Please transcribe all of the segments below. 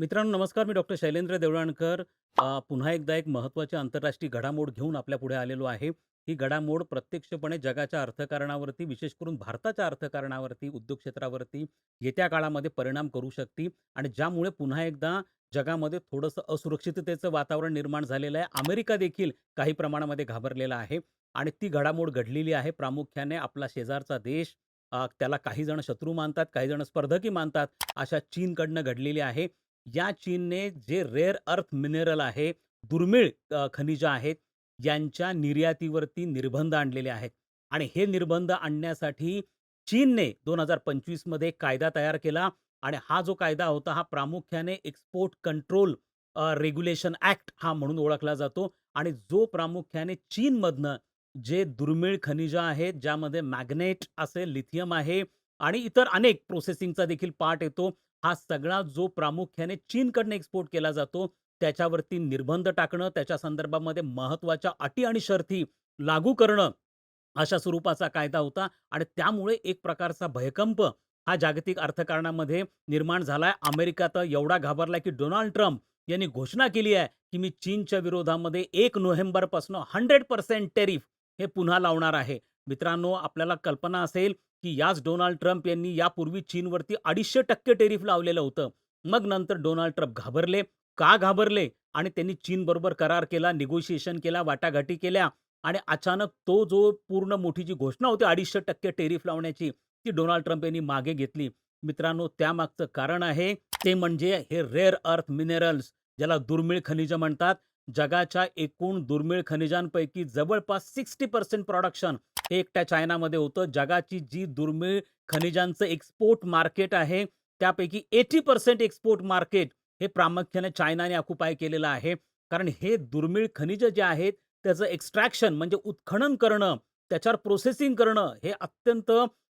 मित्रांनो नमस्कार. मी डॉक्टर शैलेंद्र देवळाणकर. अ, पुन्हा एकदा एक महत्त्वाची आंतरराष्ट्रीय घडामोड घेऊन आपल्यापुढे आलेलो आहे. ही घडामोड प्रत्यक्षपणे जगाच्या अर्थकारणावरती, विशेष करून भारताच्या अर्थकारणावरती, उद्योग क्षेत्रावरती येत्या काळामध्ये परिणाम करू शकते आणि ज्यामुळे पुन्हा एकदा जगामध्ये थोडंसं असुरक्षिततेचं वातावरण निर्माण झालेलं आहे. अमेरिका देखील काही प्रमाणामध्ये घाबरलेला आहे आणि ती घडामोड घडलेली आहे प्रामुख्याने आपला शेजारचा देश, अ, त्याला काही जण शत्रू मानतात, काही जण स्पर्धकी मानतात, अशा चीनकडनं घडलेली आहे. या चीनने जे रेअर अर्थ मिनरल आहे, दुर्मिळ खनिजं आहेत, यांच्या निर्यातीवरती निर्बंध आणलेले आहेत आणि हे निर्बंध आणण्यासाठी चीनने 2025 मध्ये कायदा तयार केला आणि हा जो कायदा होता, हा प्रामुख्याने एक्सपोर्ट कंट्रोल रेग्युलेशन ॲक्ट हा म्हणून ओळखला जातो आणि जो प्रामुख्याने चीनमधनं जे दुर्मिळ खनिजं आहेत, ज्यामध्ये मॅग्नेट असेल, लिथियम आहे आणि इतर अनेक प्रोसेसिंगचा देखील पार्ट येतो. हा सगळा जो प्रामुख्याने चीनकडनं एक्सपोर्ट केला जातो, त्याच्यावरती निर्बंध टाकणं, त्याच्या संदर्भामध्ये महत्त्वाच्या अटी आणि शर्ती लागू करणं, अशा स्वरूपाचा कायदा होता आणि त्यामुळे एक प्रकारचा भयकंप हा जागतिक अर्थकारणामध्ये निर्माण झालाय. अमेरिका तर एवढा घाबरलाय, की डोनाल्ड ट्रम्प यांनी घोषणा केली आहे, की मी चीनच्या विरोधामध्ये एक नोव्हेंबरपासून हंड्रेड पर्सेंट टेरिफ हे पुन्हा लावणार आहे. मित्रांनो, आपल्याला कल्पना असेल, की याच डोनाल्ड ट्रम्प यांनी यापूर्वी चीनवरती अडीचशे टक्के टेरिफ लावलेलं होतं. मग नंतर डोनाल्ड ट्रम्प घाबरले. का घाबरले? आणि त्यांनी चीनबरोबर करार केला, निगोशिएशन केला, वाटाघाटी केल्या आणि अचानक तो जो पूर्ण मोठी जी घोषणा होती अडीचशे टक्के टेरिफ लावण्याची, ती डोनाल्ड ट्रम्प यांनी मागे घेतली. मित्रांनो, त्यामागचं कारण आहे, ते म्हणजे हे रेअर अर्थ मिनरल्स ज्याला दुर्मिळ खनिज म्हणतात. जगाच्या एकूण दुर्मिळ खनिजांपैकी जवळपास 60% प्रोडक्शन हे एकट्या चायनामध्ये होतं. जगाची जी दुर्मिळ खनिजांचं एक्सपोर्ट मार्केट आहे, त्यापैकी 80% एक्सपोर्ट मार्केट हे प्रामुख्याने चायनाने ऑक्युपाय केलेलं आहे. कारण हे दुर्मिळ खनिज जे आहेत, त्याचं एक्स्ट्रॅक्शन म्हणजे उत्खनन करणं, त्याच्यावर प्रोसेसिंग करणं, हे अत्यंत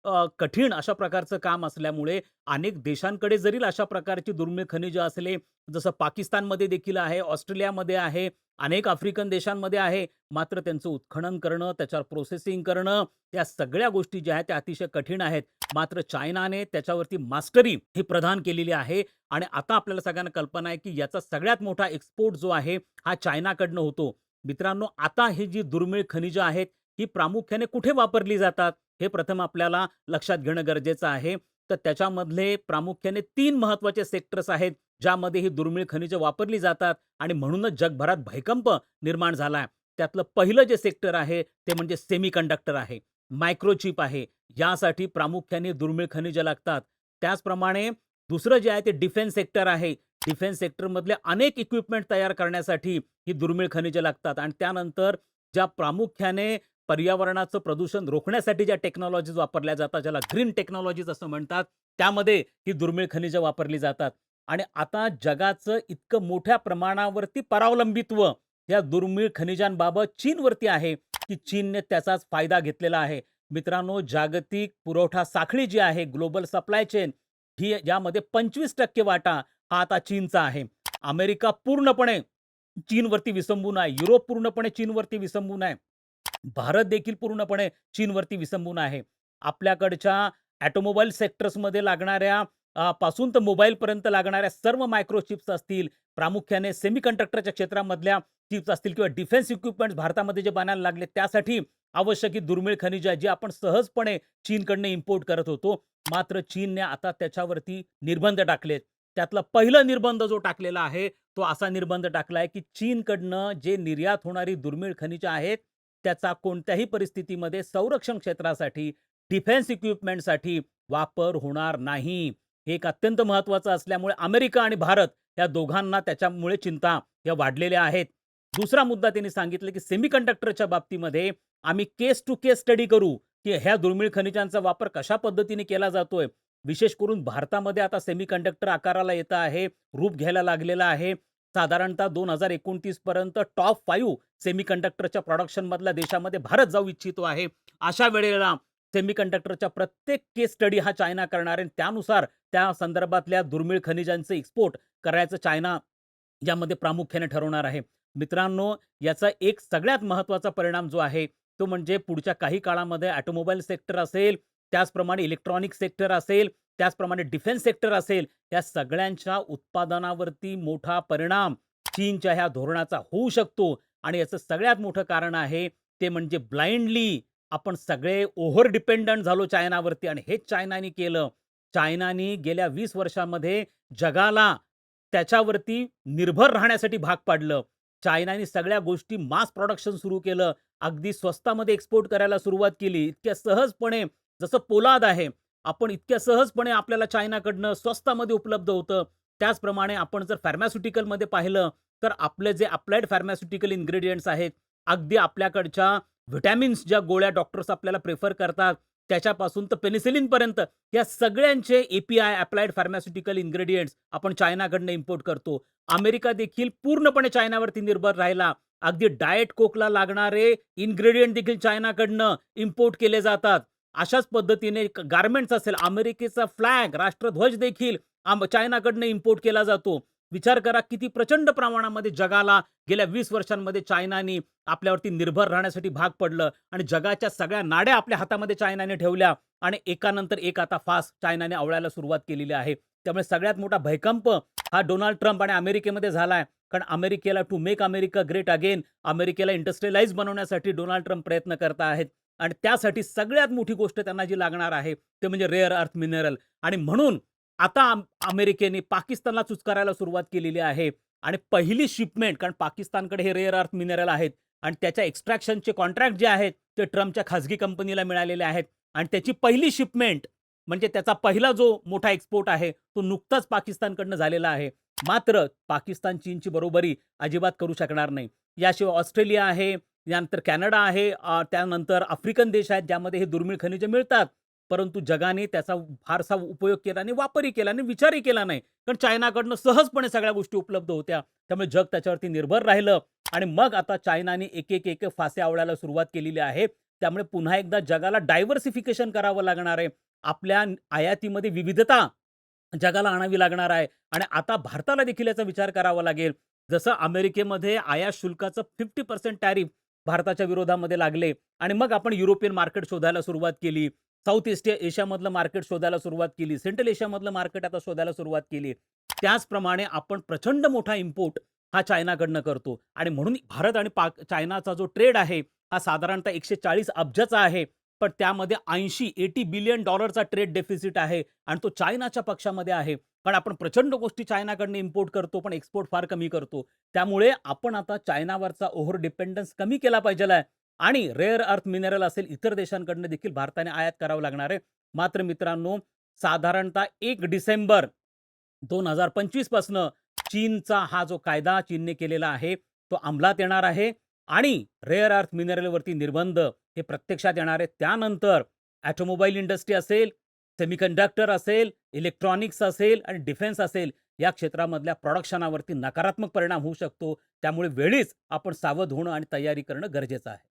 अ, कठीण अशा प्रकारचं काम असल्यामुळे अनेक देशांकडे जरी अशा प्रकारची दुर्मिळ खनिजं असले, जसं पाकिस्तानमध्ये देखील आहे, ऑस्ट्रेलियामध्ये आहे, अनेक आफ्रिकन देशांमध्ये आहे. मात्र त्यांचं उत्खनन करणं, त्याच्यावर प्रोसेसिंग करणं, या सगळ्या गोष्टी ज्या आहेत, त्या अतिशय कठीण आहेत. मात्र चायनाने त्याच्यावरती मास्टरी ही प्रदान केलेली आहे आणि आता आपल्याला सगळ्यांना कल्पना आहे, की याचा सगळ्यात मोठा एक्सपोर्ट जो आहे, हा चायनाकडनं होतो. मित्रांनो, आता ही जी दुर्मिळ खनिजं आहेत, ही प्रामुख्याने कुठे वापरली जातात? हे प्रथम आपल्याला लक्षात घेणं गरजेचं आहे. तर त्याच्यामधले प्रामुख्याने तीन महत्त्वाचे सेक्टर्स आहेत, ज्यामध्ये ही दुर्मिळ खनिजं वापरली जातात आणि म्हणूनच जगभरात भयकंप निर्माण झालाय. त्यातलं पहिलं जे सेक्टर आहे, ते म्हणजे सेमीकंडक्टर आहे, मायक्रोचिप आहे. यासाठी प्रामुख्याने दुर्मिळ खनिजं लागतात. त्याचप्रमाणे दुसरं जे आहे, ते डिफेन्स सेक्टर आहे. डिफेन्स सेक्टरमधले अनेक इक्विपमेंट तयार करण्यासाठी ही दुर्मिळ खनिजं लागतात आणि त्यानंतर ज्या प्रामुख्याने पर्यावरणाचं प्रदूषण रोखण्यासाठी ज्या टेक्नॉलॉजीज वापरल्या जातात, ज्याला ग्रीन टेक्नॉलॉजीज असं म्हणतात, त्यामध्ये ही दुर्मिळ खनिजं वापरली जातात आणि आता जगाचं इतकं मोठ्या प्रमाणावरती परावलंबित्व या दुर्मिळ खनिजांबाबत चीनवरती आहे, की चीनने त्याचाच फायदा घेतलेला आहे. मित्रांनो, जागतिक पुरवठा साखळी जी आहे, ग्लोबल सप्लाय चेन, ही यामध्ये 25% वाटा हा आता चीनचा आहे. अमेरिका पूर्णपणे चीनवरती विसंबून आहे. युरोप पूर्णपणे चीनवरती विसंबून आहे. भारत देखील पूर्णपणे चीनवरती विसंबून आहे. आपल्याकडच्या ॲटोमोबाईल सेक्टर्समध्ये लागणाऱ्या पासून तर मोबाईलपर्यंत लागणाऱ्या सर्व मायक्रोचिप्स असतील, प्रामुख्याने सेमीकंडक्टरच्या क्षेत्रामधल्या चिप्स असतील किंवा डिफेन्स इक्विपमेंट्स भारतामध्ये जे बनायला लागले, त्यासाठी आवश्यक ही दुर्मिळ खनिज आहे जी आपण सहजपणे चीनकडनं इम्पोर्ट करत होतो. मात्र चीनने आता त्याच्यावरती निर्बंध टाकलेत. त्यातला पहिला निर्बंध जो टाकलेला आहे, तो असा निर्बंध टाकलाय, की चीनकडनं जे निर्यात होणारी दुर्मिळ खनिजं आहेत, त्याचा कोणत्याही परिस्थितीमध्ये संरक्षण क्षेत्रासाठी, डिफेन्स इक्विपमेंटसाठी वापर होणार नाही. हे एक अत्यंत महत्त्वाचं असल्यामुळे अमेरिका आणि भारत या दोघांना त्याच्यामुळे चिंता या वाढलेल्या आहेत. दुसरा मुद्दा त्यांनी सांगितलं, की सेमीकंडक्टरच्या बाबतीमध्ये आम्ही केस टू केस स्टडी करू, की ह्या दुर्मिळ खनिजांचा वापर कशा पद्धतीने केला जातोय. विशेष करून भारतामध्ये आता सेमीकंडक्टर आकाराला येतं आहे, रूप घ्यायला लागलेला आहे. साधारणतः 2029 पर्यंत टॉप फाईव्ह सेमीकंडक्टरच्या प्रॉडक्शनमधल्या देशामध्ये भारत जाऊ इच्छितो आहे. अशा वेळेला सेमीकंडक्टरच्या प्रत्येक केस स्टडी हा चायना करणार आहे. त्यानुसार त्या संदर्भातल्या दुर्मिळ खनिजांचं एक्सपोर्ट करायचं चायना यामध्ये प्रामुख्याने ठरवणार आहे. मित्रांनो, याचा एक सगळ्यात महत्त्वाचा परिणाम जो आहे, तो म्हणजे पुढच्या काही काळामध्ये ऑटोमोबाईल सेक्टर असेल, त्याचप्रमाणे इलेक्ट्रॉनिक सेक्टर असेल, त्याचप्रमाणे डिफेन्स सेक्टर असेल, या सगळ्यांच्या उत्पादनावरती मोठा परिणाम चीनच्या ह्या धोरणाचा होऊ शकतो आणि याचं सगळ्यात मोठं कारण आहे ते म्हणजे ब्लाइंडली आपण सगळे ओव्हर डिपेंडंट झालो चायनावरती आणि हेच चायनाने केलं. चायनाने गेल्या वीस वर्षामध्ये जगाला त्याच्यावरती निर्भर राहण्यासाठी भाग पाडलं. चायनाने सगळ्या गोष्टी मास प्रोडक्शन सुरू केलं. अगदी स्वस्तामध्ये एक्सपोर्ट करायला सुरुवात केली. इतक्या सहजपणे जसं पोलाद आहे, आपण इतक्या सहजपणे आपल्याला चायनाकडनं स्वस्तामध्ये उपलब्ध होतं. त्याचप्रमाणे आपण जर फार्मास्युटिकलमध्ये पाहिलं, तर आपले जे अप्लाइड फार्मास्युटिकल इन्ग्रेडियंट्स आहेत, अगदी आपल्याकडच्या व्हिटॅमिन्स ज्या गोळ्या डॉक्टर्स आपल्याला प्रेफर करतात, त्याच्यापासून तर पेनिसिलिनपर्यंत या सगळ्यांचे ए-पी-आय अप्लाइड फार्मास्युटिकल इन्ग्रेडियंट्स आपण चायनाकडनं इम्पोर्ट करतो. अमेरिका देखील पूर्णपणे चायनावरती निर्भर राहिला. अगदी डाएट कोकला लागणारे इन्ग्रेडियंट देखील चायनाकडनं इम्पोर्ट केले जातात. अशाच पद्धतीने गारमेंट्स असेल, अमेरिकेचा फ्लॅग, राष्ट्रध्वज देखील चायनाकडनं इम्पोर्ट केला जातो. विचार करा किती प्रचंड प्रमाणामध्ये जगाला गेल्या वीस वर्षांमध्ये चायनाने आपल्यावरती निर्भर राहण्यासाठी भाग पडलं आणि जगाच्या सगळ्या नाड्या आपल्या हातामध्ये चायनाने ठेवल्या आणि एकानंतर एक आता फास्ट चायनाने आवळायला सुरुवात केलेली आहे. त्यामुळे सगळ्यात मोठा भयकंप हा डोनाल्ड ट्रम्प आणि अमेरिकेमध्ये झालाय. कारण अमेरिकेला to make America great again अमेरिकेला इंडस्ट्रियलाइज बनवण्यासाठी डोनाल्ड ट्रम्प प्रयत्न करत आहेत आणि त्यासाठी सगळ्यात मोठी गोष्ट त्यांना जी लागणार आहे, ते म्हणजे रेअर अर्थ मिनरल आणि म्हणून आता अमेरिकेने पाकिस्तानला चुचकारायला सुरुवात केलेली आहे आणि पहिली शिपमेंट कारण पाकिस्तानकडे हे रेअर अर्थ मिनरल आहेत आणि त्याच्या एक्स्ट्रॅक्शनचे कॉन्ट्रॅक्ट जे आहेत, ते ट्रम्पच्या खाजगी कंपनीला मिळालेले आहेत आणि त्याची पहिली शिपमेंट म्हणजे त्याचा पहिला जो मोठा एक्सपोर्ट आहे, तो नुकताच पाकिस्तानकडनं झालेला आहे. मात्र पाकिस्तान चीनची बरोबरी अजिबात करू शकणार नाही. याशिवाय ऑस्ट्रेलिया आहे, यानंतर कॅनडा आहे, त्यानंतर आफ्रिकन देश आहेत, ज्यामध्ये हे दुर्मिळ खनिजे मिळतात. परंतु जगाने त्याचा फारसा उपयोग केला नाही, वापरही केला नाही, विचारही केला नाही. कारण चायनाकडनं सहजपणे सगळ्या गोष्टी उपलब्ध होत्या. त्यामुळे जग त्याच्यावरती निर्भर राहिलं आणि मग आता चायनाने एक-एक, एक फासे आवळायला सुरुवात केलेली आहे. त्यामुळे पुन्हा एकदा जगाला डायव्हर्सिफिकेशन करावं लागणार आहे. आपल्या आयातीमध्ये विविधता जगाला आणावी लागणार आहे आणि आता भारताला देखील याचा विचार करावा लागेल. जसं अमेरिकेमध्ये आयात शुल्काचं 50% टॅरिफ भारताच्या विरोधामध्ये लागले आणि मग आपण युरोपियन मार्केट शोधायला सुरुवात केली. साऊथ ईस्ट एशियामधलं मार्केट शोधायला सुरुवात केली. सेंट्रल एशियामधलं मार्केट आता शोधायला सुरुवात केली. त्याचप्रमाणे आपण प्रचंड मोठा इम्पोर्ट हा चायनाकडनं करतो आणि म्हणून भारत आणि पाक चायनाचा जो ट्रेड आहे, हा साधारणतः 140 अब्जाचा आहे. पण त्यामध्ये ऐंशी एटी बिलियन डॉलरचा ट्रेड डेफिसिट आहे आणि तो चायनाच्या पक्षामध्ये आहे. कारण आपण प्रचंड गोष्टी चायनाकडनं इम्पोर्ट करतो, पण एक्सपोर्ट फार कमी करतो. त्यामुळे आपण आता चायनावरचा ओव्हर डिपेंडन्स कमी केला पाहिजे आणि रेअर अर्थ मिनरल असेल, इतर देशांकडनं देखील भारताने आयात करावं लागणार आहे. मात्र मित्रांनो, साधारणतः एक डिसेंबर दोन हजार पंचवीसपासनं चीनचा हा जो कायदा चीनने केलेला आहे, तो अंमलात येणार आहे आणि रेअर अर्थ मिनरलवरती निर्बंध हे प्रत्यक्षात येणार आहे त्यानंतर ॲटोमोबाईल इंडस्ट्री असेल, सेमीकंडक्टर असेल, इलेक्ट्रॉनिक्स असेल आणि डिफेन्स असेल, या क्षेत्रामधल्या प्रोडक्शनावरती नकारात्मक परिणाम होऊ शकतो. त्यामुळे वेळीच आपण सावध होणं आणि तयारी करणं गरजेचं आहे.